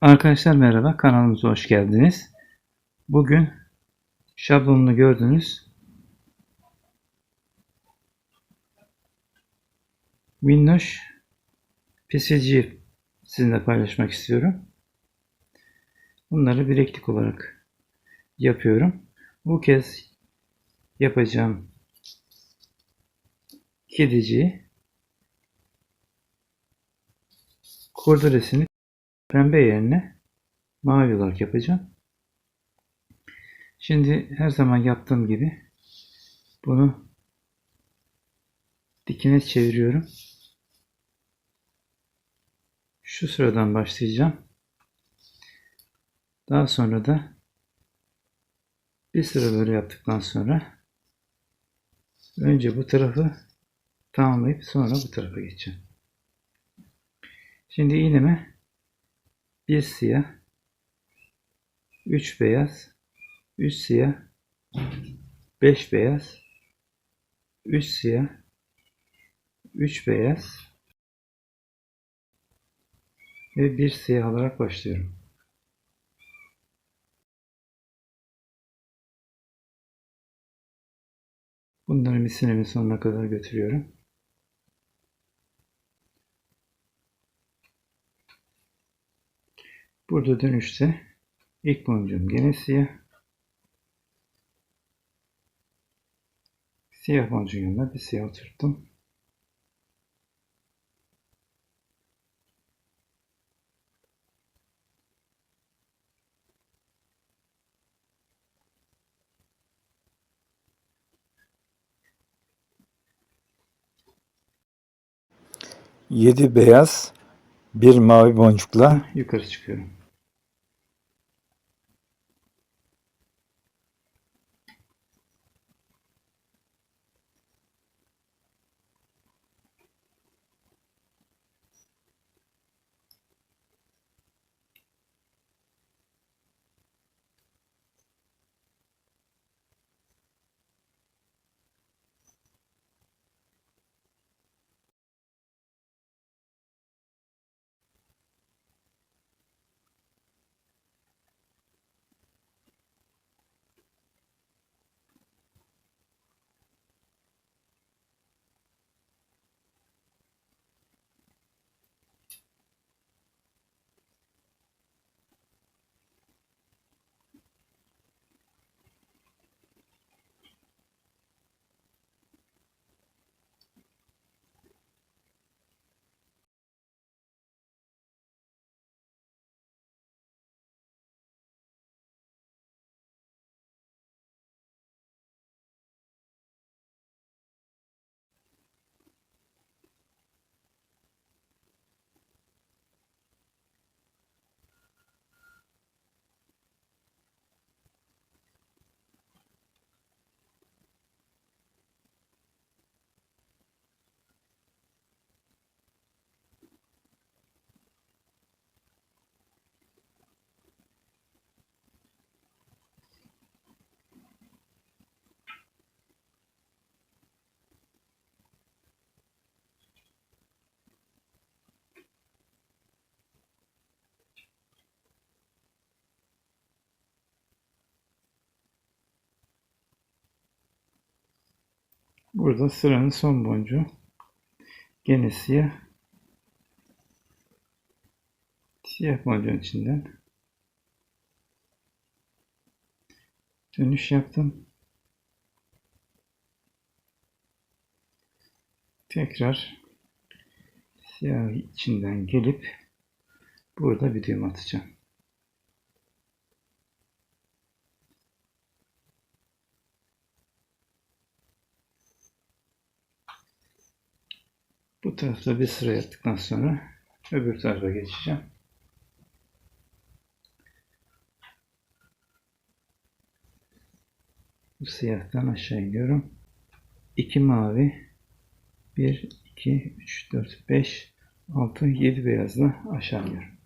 Arkadaşlar merhaba, kanalımıza hoş geldiniz. Bugün şablonunu gördünüz. Minnoş PSC sizinle paylaşmak istiyorum. Bunları bileklik olarak yapıyorum. Bu kez yapacağım kediciyi kurdelesini pembe yerine mavi olarak yapacağım. Şimdi her zaman yaptığım gibi bunu dikine çeviriyorum. Şu sıradan başlayacağım. Daha sonra da bir sıra böyle yaptıktan sonra önce bu tarafı tamamlayıp sonra bu tarafa geçeceğim. Şimdi iğneme bir siyah, üç beyaz, üç siyah, beş beyaz, üç siyah, üç beyaz ve bir siyah alarak başlıyorum. Bunları misinimin sonuna kadar götürüyorum. Burada dönüşte ilk boncuğum gene siyah. Siyah boncuğun yanına bir siyah oturttum. Yedi beyaz, bir mavi boncukla Yukarı çıkıyorum. Burada sıranın son boncuğu. Gene siyah. Siyah boncuğun içinden dönüş yaptım. Tekrar siyah içinden gelip burada bir düğüm atacağım. Bu tarafta bir sıra yaptıktan sonra öbür tarafa geçeceğim. Bu siyahtan aşağı iniyorum. 2 mavi 1, 2, 3, 4, 5, 6, 7 beyazla aşağı iniyorum.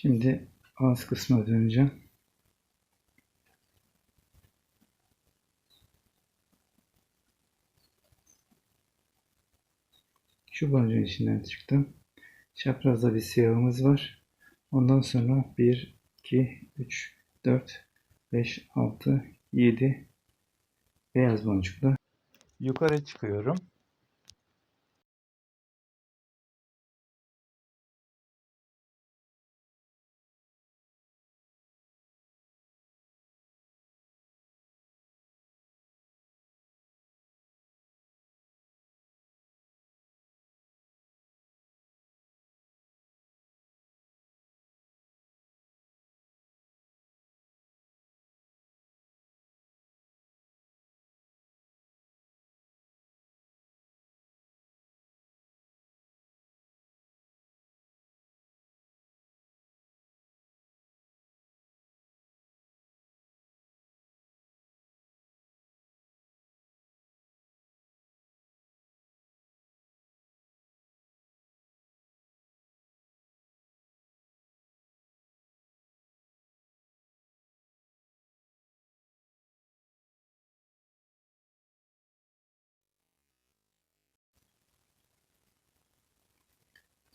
Şimdi ağız kısmına döneceğim. Şu boncuğun içinden çıktım. Çaprazda bir siyahımız var. Ondan sonra 1, 2, 3, 4, 5, 6, 7 beyaz boncukla Yukarı çıkıyorum.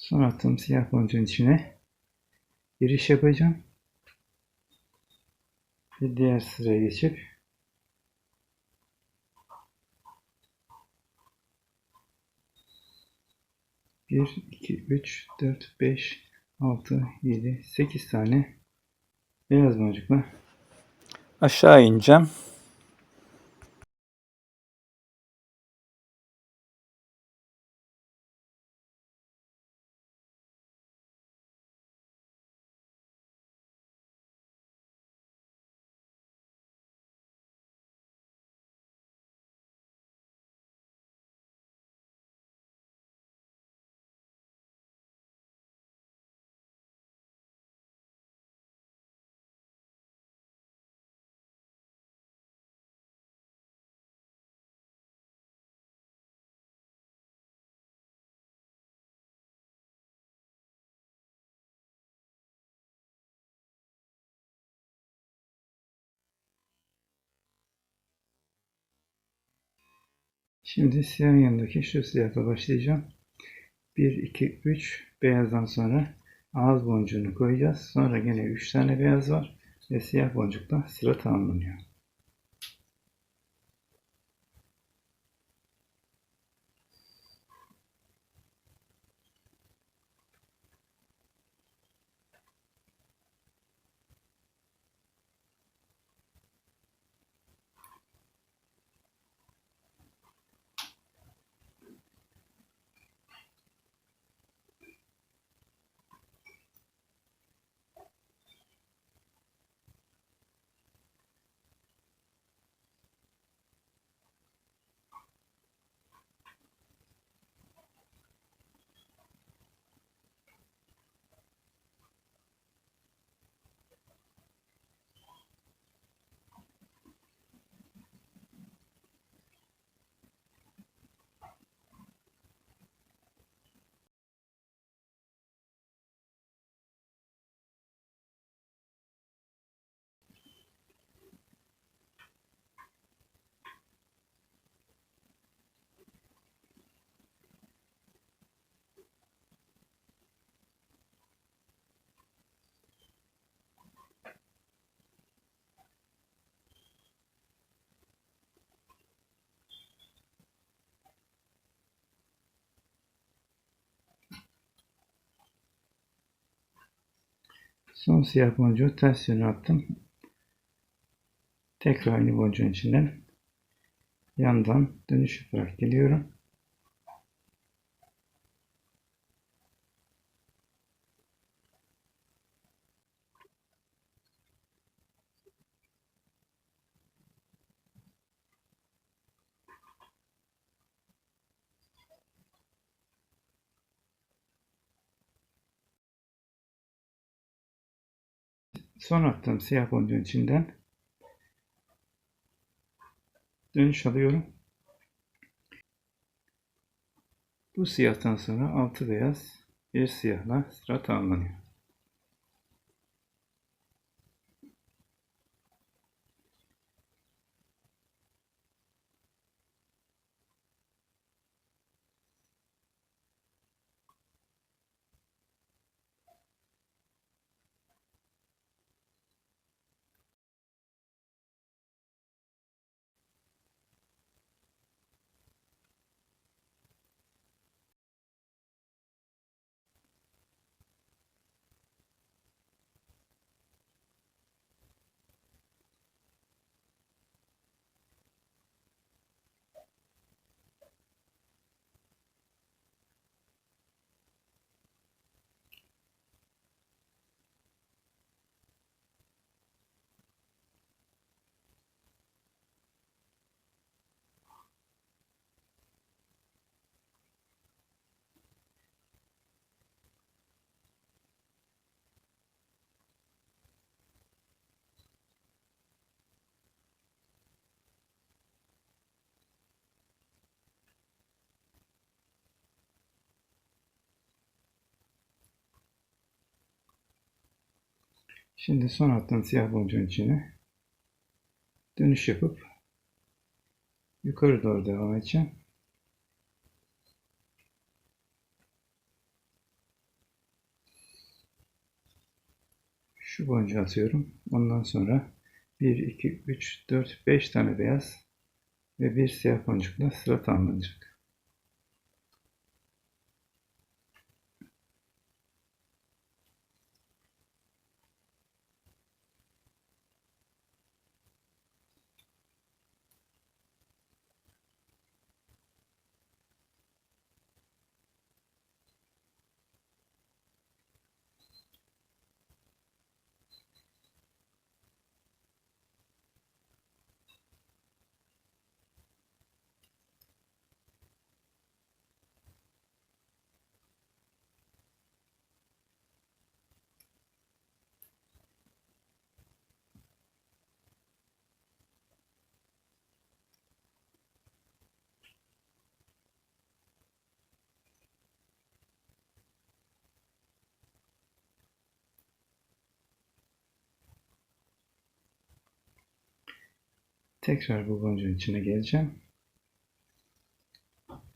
Son attığım siyah boncuğun içine giriş yapacağım. Ve diğer sıraya geçip bir, iki, üç, dört, beş, altı, yedi, sekiz tane beyaz boncukla Aşağı ineceğim. Şimdi siyahın yanındaki şu siyahla başlayacağım. 1, 2, 3 beyazdan sonra ağız boncuğunu koyacağız. Sonra gene 3 tane beyaz var ve siyah boncukla sıra tamamlanıyor. Son siyah boncuğu ters yöne attım. Tekrar aynı boncuğun içinden yandan dönüş yaparak geliyorum. Son attığım siyah boncuğun içinden dönüş alıyorum. Bu siyahtan sonra altı beyaz bir siyahla sıra tamamlanıyor. Şimdi son attığım siyah boncuğun içine dönüş yapıp yukarı doğru devam edeceğim. Şu boncuğu atıyorum. Ondan sonra 1, 2, 3, 4, 5 tane beyaz ve bir siyah boncukla sıra tamamlanacak. Tekrar bu boncuğun içine geleceğim.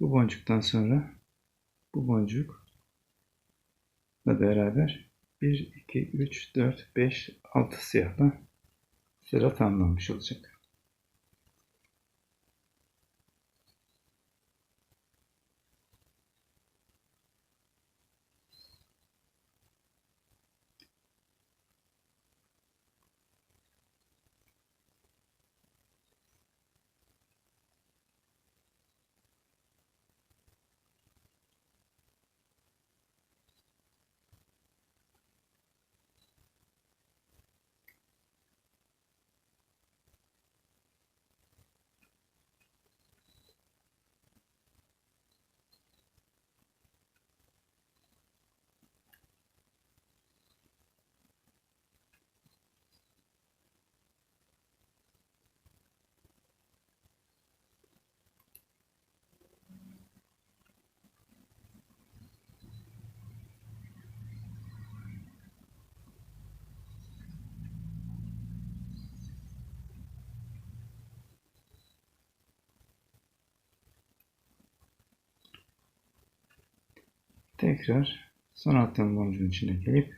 Bu boncuktan sonra bu boncukla beraber 1, 2, 3, 4, 5, 6 siyahla sıra tamamlanmış olacak. Tekrar son attığım boncuğun içine gelip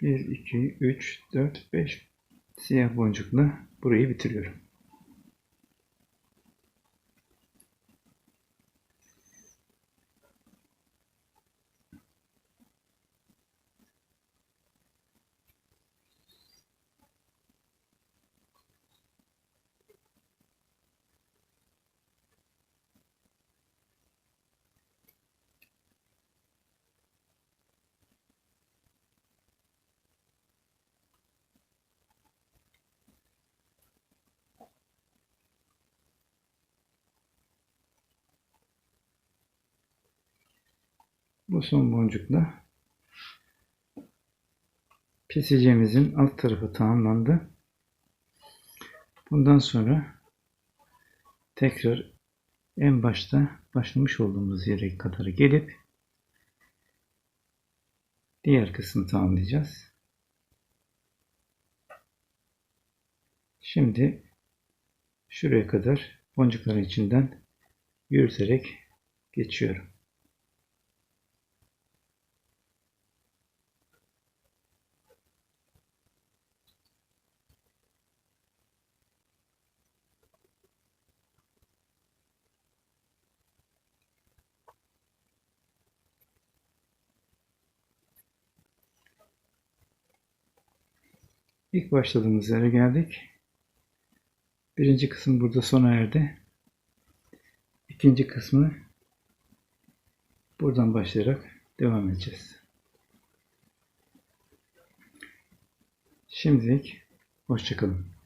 bir, iki, üç, dört, beş siyah boncukla burayı bitiriyorum. Bu son boncukla keseceğimizin alt tarafı tamamlandı. Bundan sonra tekrar en başta başlamış olduğumuz yere kadar gelip diğer kısmı tamamlayacağız. Şimdi şuraya kadar boncukların içinden yürüterek geçiyorum. İlk başladığımız yere geldik. Birinci kısım burada sona erdi. İkinci kısmı buradan başlayarak devam edeceğiz. Şimdilik hoşçakalın.